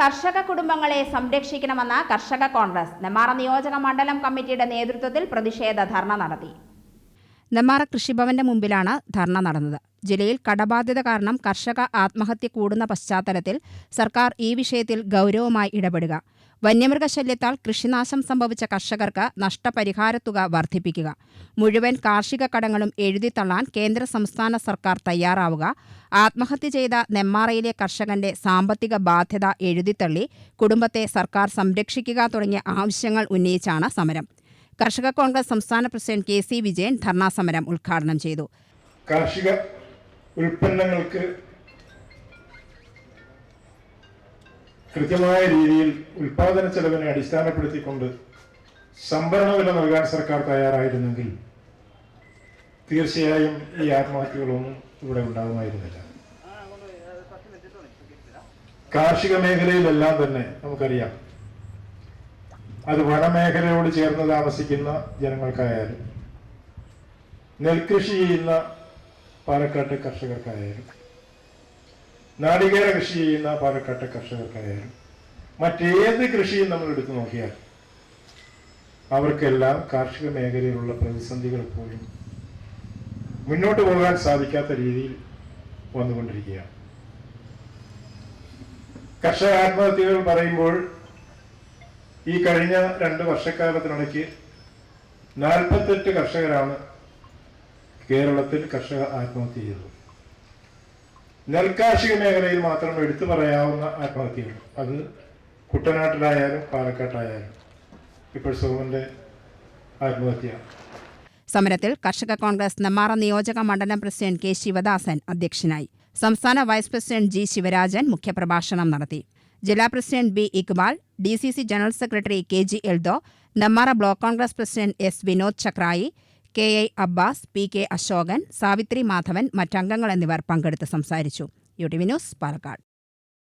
കർഷക കുടുംബങ്ങളെ സംരക്ഷിക്കണമെന്ന കർഷക കോൺഗ്രസ് നെമ്മാറ നിയോജക മണ്ഡലം കമ്മിറ്റിയുടെ നേതൃത്വത്തിൽ പ്രതിഷേധ ധർണ നടത്തി. നെമ്മാറ കൃഷിഭവന്റെ മുമ്പിലാണ് ധർണ നടന്നത്. ജില്ലയിൽ കടബാധ്യത കാരണം കർഷക ആത്മഹത്യ കൂടുന്ന പശ്ചാത്തലത്തിൽ സർക്കാർ ഈ വിഷയത്തിൽ ഗൗരവമായി ഇടപെടുക. വന്യമൃഗശല്യത്താൽ കൃഷിനാശം സംഭവിച്ച കർഷകർക്ക് നഷ്ടപരിഹാരത്തുക വർദ്ധിപ്പിക്കുക. മുഴുവൻ കാർഷിക കടങ്ങളും എഴുതിത്തള്ളാൻ കേന്ദ്ര സംസ്ഥാന സർക്കാർ തയ്യാറാവുക. ആത്മഹത്യ ചെയ്ത നെമ്മാറയിലെ കർഷകന്റെ സാമ്പത്തിക ബാധ്യത എഴുതിത്തള്ളി കുടുംബത്തെ സർക്കാർ സംരക്ഷിക്കുക തുടങ്ങിയ ആവശ്യങ്ങൾ ഉന്നയിച്ചാണ് സമരം. കർഷക കോൺഗ്രസ് സംസ്ഥാന പ്രസിഡന്റ് കെ സി വിജയൻ ധർണാസമരം ഉദ്ഘാടനം ചെയ്തു. കാർഷിക ഉൽപ്പന്നങ്ങൾക്ക് കൃത്യമായ രീതിയിൽ ഉൽപാദന ചെലവിനെ അടിസ്ഥാനപ്പെടുത്തിക്കൊണ്ട് സംഭരണ വില നൽകാൻ സർക്കാർ തയ്യാറായിരുന്നെങ്കിൽ തീർച്ചയായും ഈ ആത്മഹത്യകളൊന്നും ഇവിടെ ഉണ്ടാകുമായിരുന്നില്ല. കാർഷിക മേഖലയിലെല്ലാം തന്നെ നമുക്കറിയാം. അത് വനമേഖലയോട് ചേർന്ന് താമസിക്കുന്ന ജനങ്ങൾക്കായാലും നെൽകൃഷി ചെയ്യുന്ന പാലക്കാട്ടെ കർഷകർക്കായാലും നാളികേര കൃഷി ചെയ്യുന്ന പാലക്കാട്ടെ കർഷകർക്കായാലും മറ്റേത് കൃഷിയും നമ്മൾ എടുത്തു നോക്കിയാൽ അവർക്കെല്ലാം കാർഷിക മേഖലയിലുള്ള പ്രതിസന്ധികൾ പോലും മുന്നോട്ട് പോകാൻ സാധിക്കാത്ത രീതിയിൽ വന്നുകൊണ്ടിരിക്കുകയാണ്. കർഷക ആത്മഹത്യകൾ പറയുമ്പോൾ ഈ കഴിഞ്ഞ രണ്ട് വർഷക്കാലത്തിനിടയ്ക്ക് നാൽപ്പത്തെട്ട് കർഷകരാണ് കേരളത്തിൽ കർഷക ആത്മഹത്യ ചെയ്തത്. നെൽകാർഷിക മേഖലയിൽ മാത്രം എടുത്തു പറയാവുന്ന ആത്മഹത്യയാണ്. അത് കുട്ടനാട്ടിലായാലും പാലക്കാട്ടായാലും ഇപ്പോൾ സോമന്റെ ആത്മഹത്യ സമരത്തിൽ കർഷക കോൺഗ്രസ് നെമ്മാറ നിയോജക മണ്ഡലം പ്രസിഡന്റ് കെ ശിവദാസൻ അധ്യക്ഷനായി. സംസ്ഥാന വൈസ് പ്രസിഡന്റ് ജി ശിവരാജൻ മുഖ്യപ്രഭാഷണം നടത്തി. ജില്ലാ president B Iqbal D C C general secretary K G Eldho Nemmara block Congress president S Vinod Chakrayi K I Abbas P K Ashokan Savithri Madhavan മറ്റംഗങ്ങൾ എന്നിവർ പങ്കെടുത്ത് സംസാരിച്ചു. U T V news Palakkad.